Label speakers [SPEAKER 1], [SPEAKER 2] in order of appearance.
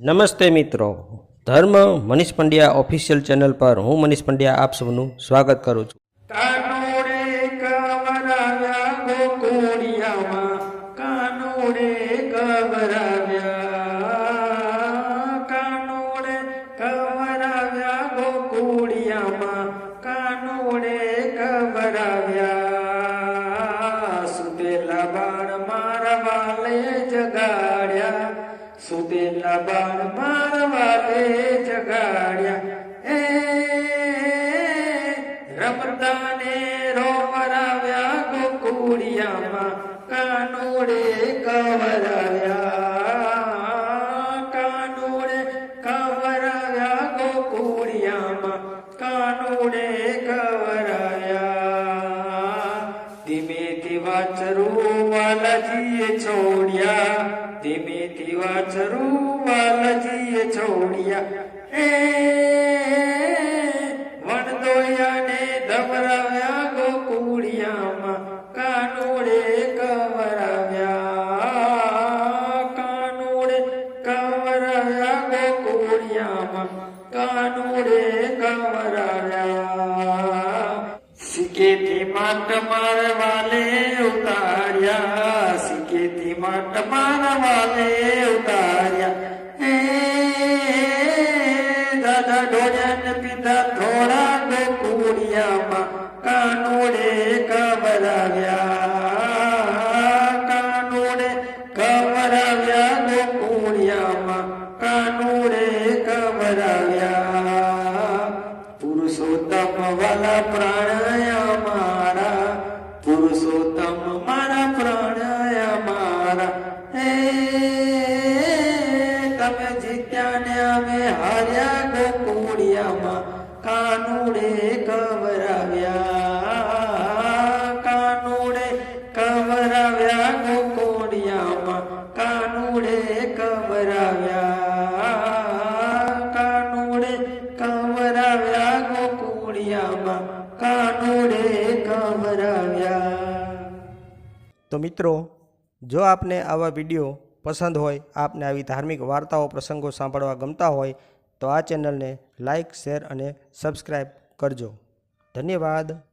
[SPEAKER 1] નમસ્તે મિત્રો. ધર્મ મનીષ પંડ્યા ઓફિશિયલ ચેનલ પર હું મનીષ પંડ્યા આપ સૌનું સ્વાગત કરું છું.
[SPEAKER 2] કવરાવ્યા ગોકુળિયામાં કાનુડે કવરાવ્યા સુતેલા બાળ મારા વાલે જગાડ્યા. એ રમતાને રોવરાવ્યા ગોકુળિયામાં કાનોડે કવરાવ્યા. ધીમેથી વાચરું વાલાજીએ છોડ્યા. ધીમેથી વાચરું વાલાજીએ છોડ્યા. એ વણદોયાને ધવરાવ્યા ગોકુળિયામાં. કાનુડે કવરાવ્યા. કાનુડે કવરાવ્યા ગોકુળિયામાં. સિકેથી માટ મારવાલે ઉતાર્યા સિકેથી માટ મારવાલે ઉતાર્યા. એ, દાદા ઢોળ્યા પિતા થોડા ગોકુળિયામાં, કાનુડે કબરાવ્યા કાનુડે કવરાવ્યા ગોકુળિયામાં, કાનુડે કવરાવ્યા પુરુષોત્તમ વાલા મારા પુરુષોત્તમ મારા પ્રાણયા મારા હે તમે જીત્યા ને અમે હાર્યા ગોકુળિયામાં કાનુડે કવરાવ્યા કાનુડે કવરાવ્યા ગોકુળિયામાં. કાનુડે કવરાવ્યા.
[SPEAKER 1] તો મિત્રો, જો આપને આવા વીડિયો પસંદ હોય, આપને આવી ધાર્મિક વાર્તાઓ, પ્રસંગો સાંભળવા ગમતા હોય, તો આ ચેનલને લાઇક શેર અને સબસ્ક્રાઈબ કરજો. ધન્યવાદ.